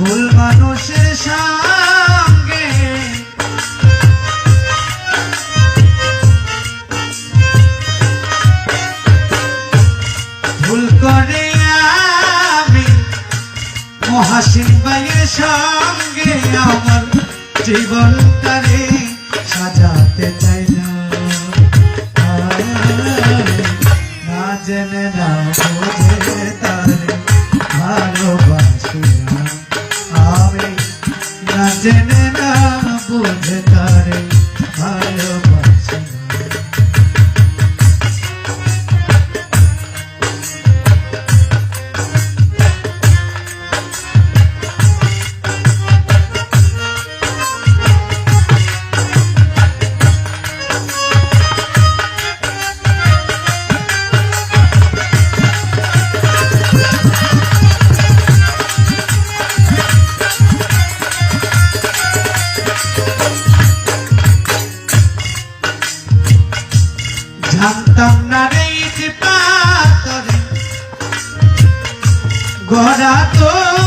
ভুল মানুষের সঙ্গে। ভুল করে আমি মহাশিন ভাইয়ের সাজাতে চাই না জেনে না গড়া তো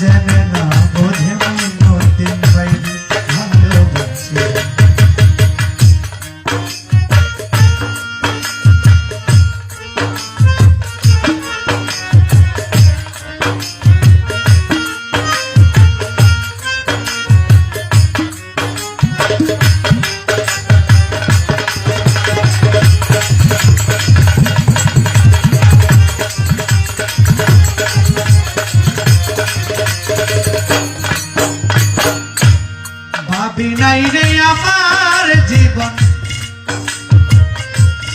Yeah.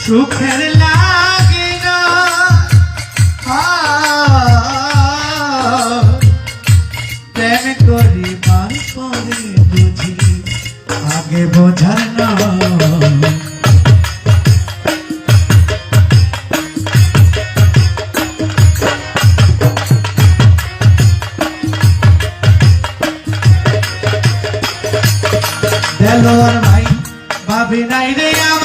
সুখের লাগে না। প্রেম করি মার পরে বুঝি, আগে বোঝার না দেলোয়ার ভাই, ভাবি নাই রে আমার।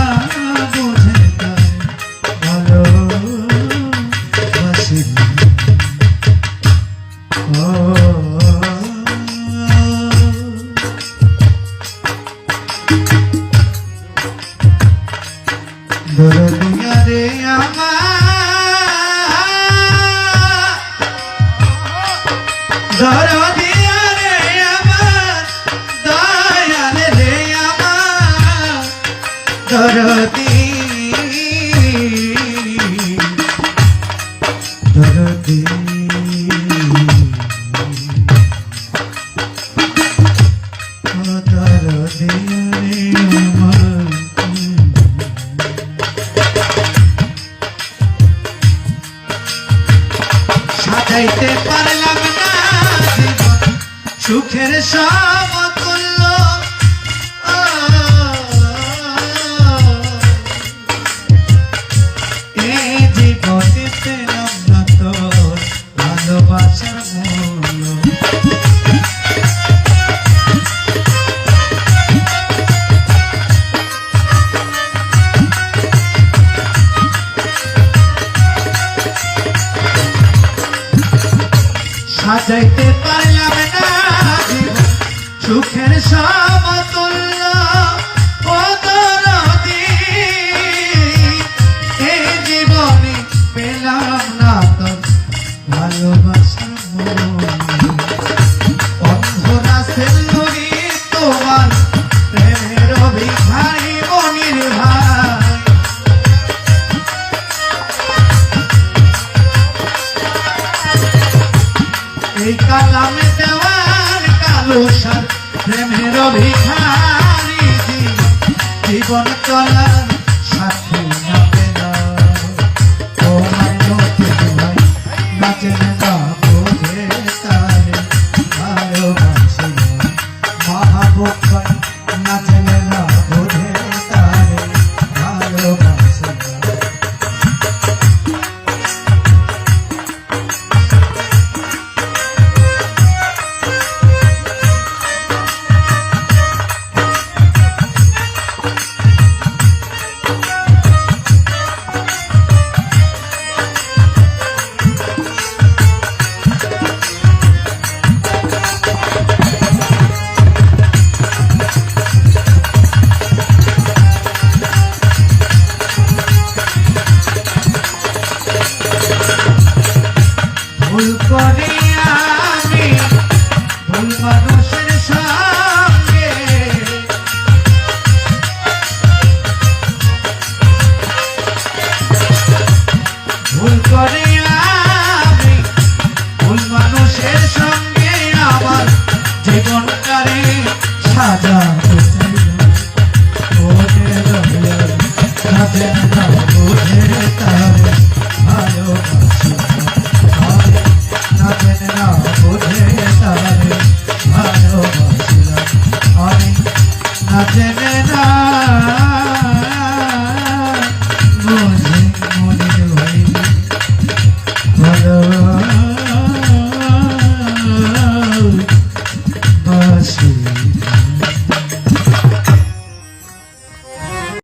দরদি দরদি দরদি জীবন চলার तारे तारे